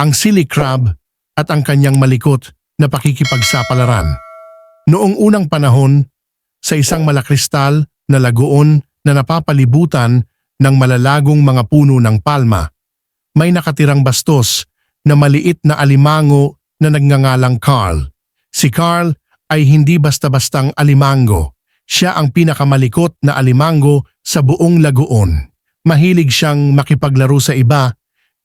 ang silly crab at ang kanyang malikot na pakikipagsapalaran. Noong unang panahon, sa isang malakristal na lagoon na napapalibutan ng malalagong mga puno ng palma, may nakatirang bastos na maliit na alimango na nagngangalang Carl. Si Carl ay hindi basta-bastang alimango. Siya ang pinakamalikot na alimango sa buong lagoon. Mahilig siyang makipaglaro sa iba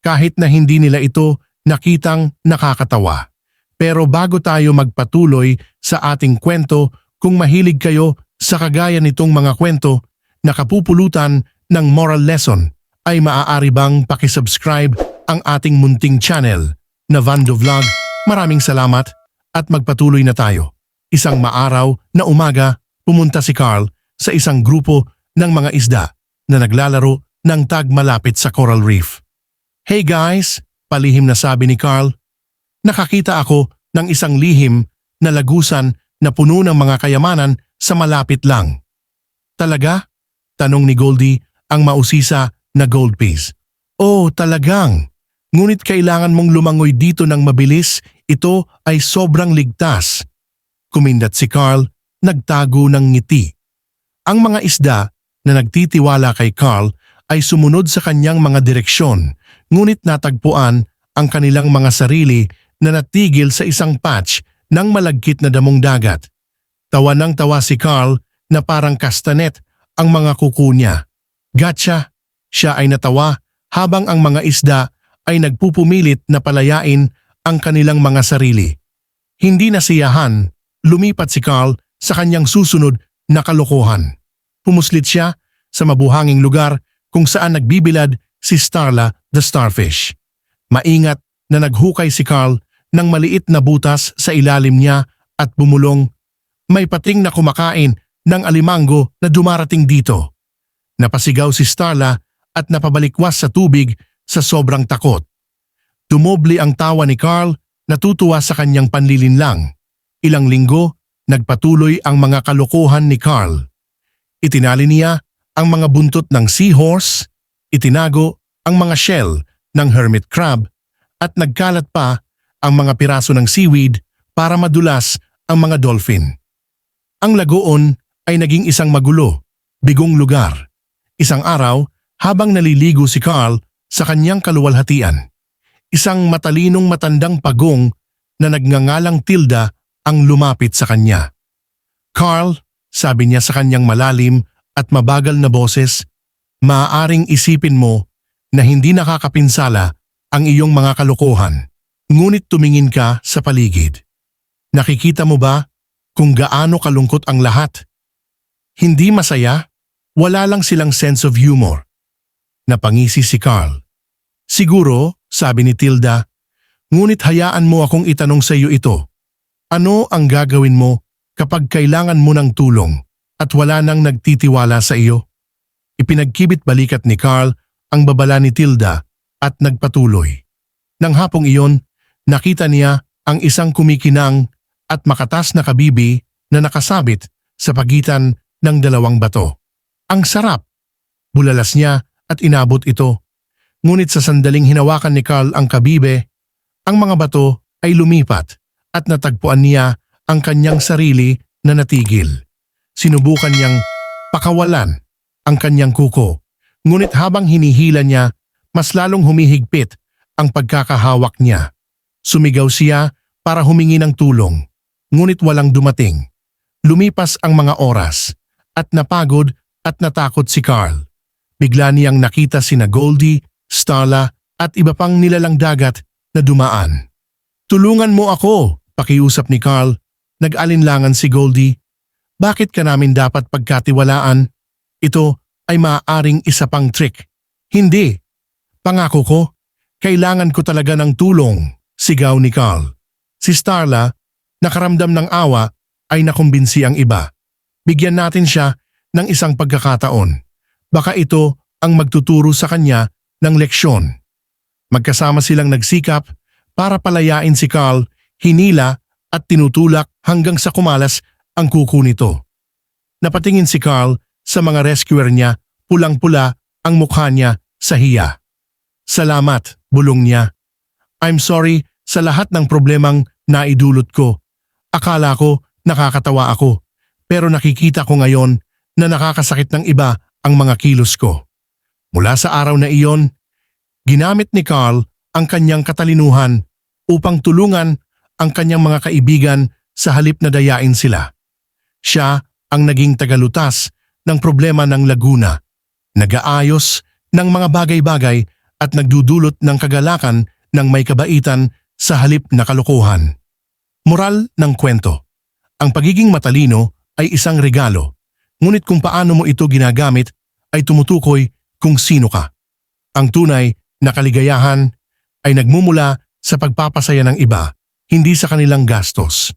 kahit na hindi nila ito nakitang nakakatawa. Pero bago tayo magpatuloy sa ating kwento, kung mahilig kayo sa kagaya nitong mga kwento na kapupulutan ng moral lesson, ay maaari bang pakisubscribe ang ating munting channel na Vando Vlog. Maraming salamat at magpatuloy na tayo. Isang maaraw na umaga, pumunta si Carl sa isang grupo ng mga isda na naglalaro ng tag malapit sa coral reef. Hey guys, palihim na sabi ni Carl. Nakakita ako ng isang lihim na lagusan na puno ng mga kayamanan sa malapit lang. Talaga? Tanong ni Goldie ang mausisa na gold piece. Oh, talagang. Ngunit kailangan mong lumangoy dito ng mabilis, ito ay sobrang ligtas. Kumindat si Carl, nagtago ng ngiti. Ang mga isda na nagtitiwala kay Carl ay sumunod sa kanyang mga direksyon, ngunit natagpuan ang kanilang mga sarili na natigil sa isang patch ng malagkit na damong dagat. Tawa ng tawa si Carl na parang kastanet ang mga kuko niya. Gotcha! Siya ay natawa habang ang mga isda ay nagpupumilit na palayain ang kanilang mga sarili. Hindi nasiyahan, lumipat si Carl sa kanyang susunod na kalokohan. Pumuslit siya sa mabuhanging lugar kung saan nagbibilad si Starla the Starfish. Maingat na naghukay si Carl ng maliit na butas sa ilalim niya at bumulong. May pating na kumakain ng alimango na dumarating dito. Napasigaw si Starla at napabalikwas sa tubig sa sobrang takot. Tumobli ang tawa ni Carl natutuwa sa kanyang panlilinlang. Ilang linggo, nagpatuloy ang mga kalokohan ni Carl. Itinali niya ang mga buntot ng seahorse, itinago ang mga shell ng hermit crab at nagkalat pa ang mga piraso ng seaweed para madulas ang mga dolphin. Ang lagoon ay naging isang magulo, bigong lugar. Isang araw, habang naliligo si Carl sa kanyang kaluwalhatian, isang matalinong matandang pagong na nagngangalang Tilda ang lumapit sa kanya. Carl, sabi niya sa kanyang malalim at mabagal na boses, maaaring isipin mo na hindi nakakapinsala ang iyong mga kalokohan, ngunit tumingin ka sa paligid. Nakikita mo ba kung gaano kalungkot ang lahat? Hindi masaya, wala lang silang sense of humor. Napangisi si Carl. Siguro, sabi ni Tilda, ngunit hayaan mo akong itanong sa iyo ito. Ano ang gagawin mo kapag kailangan mo ng tulong at wala nang nagtitiwala sa iyo? Ipinagkibit balikat ni Carl ang babala ni Tilda at nagpatuloy. Nang hapong iyon, nakita niya ang isang kumikinang at makatas na kabibi na nakasabit sa pagitan ng dalawang bato. Ang sarap! Bulalas niya at inabot ito. Ngunit sa sandaling hinawakan ni Carl ang kabibe, ang mga bato ay lumipat at natagpuan niya ang kanyang sarili na natigil. Sinubukan niyang pakawalan ang kanyang kuko. Ngunit habang hinihila niya, mas lalong humihigpit ang pagkakahawak niya. Sumigaw siya para humingi ng tulong, ngunit walang dumating. Lumipas ang mga oras at napagod at natakot si Carl. Bigla niyang nakita sina Goldie, Starla at iba pang nilalang dagat na dumaan. Tulungan mo ako, pakiusap ni Carl. Nag-alinlangan si Goldie. Bakit ka namin dapat pagkatiwalaan? Ito ay maaaring isa pang trick. Hindi. Pangako ko, kailangan ko talaga ng tulong, sigaw ni Carl. Si Starla, nakaramdam ng awa, ay nakumbinsi ang iba. Bigyan natin siya ng isang pagkakataon. Baka ito ang magtuturo sa kanya ng leksyon. Magkasama silang nagsikap para palayain si Carl, hinila at tinutulak hanggang sa kumalas ang kuko nito. Napatingin si Carl sa mga rescuer niya, pulang-pula ang mukha niya sa hiya. Salamat, bulong niya. I'm sorry sa lahat ng problemang naidulot ko. Akala ko nakakatawa ako, pero nakikita ko ngayon na nakakasakit ng iba ang mga kilos ko. Mula sa araw na iyon, ginamit ni Carl ang kanyang katalinuhan upang tulungan ang kanyang mga kaibigan sa halip na dayain sila. Siya ang naging tagalutas ng problema ng Laguna, nagaayos ng mga bagay-bagay at nagdudulot ng kagalakan ng may kabaitan sa halip na kalokohan. Moral ng kwento. Ang pagiging matalino ay isang regalo, ngunit kung paano mo ito ginagamit ay tumutukoy kung sino ka. Ang tunay na kaligayahan ay nagmumula sa pagpapasaya ng iba, hindi sa kanilang gastos.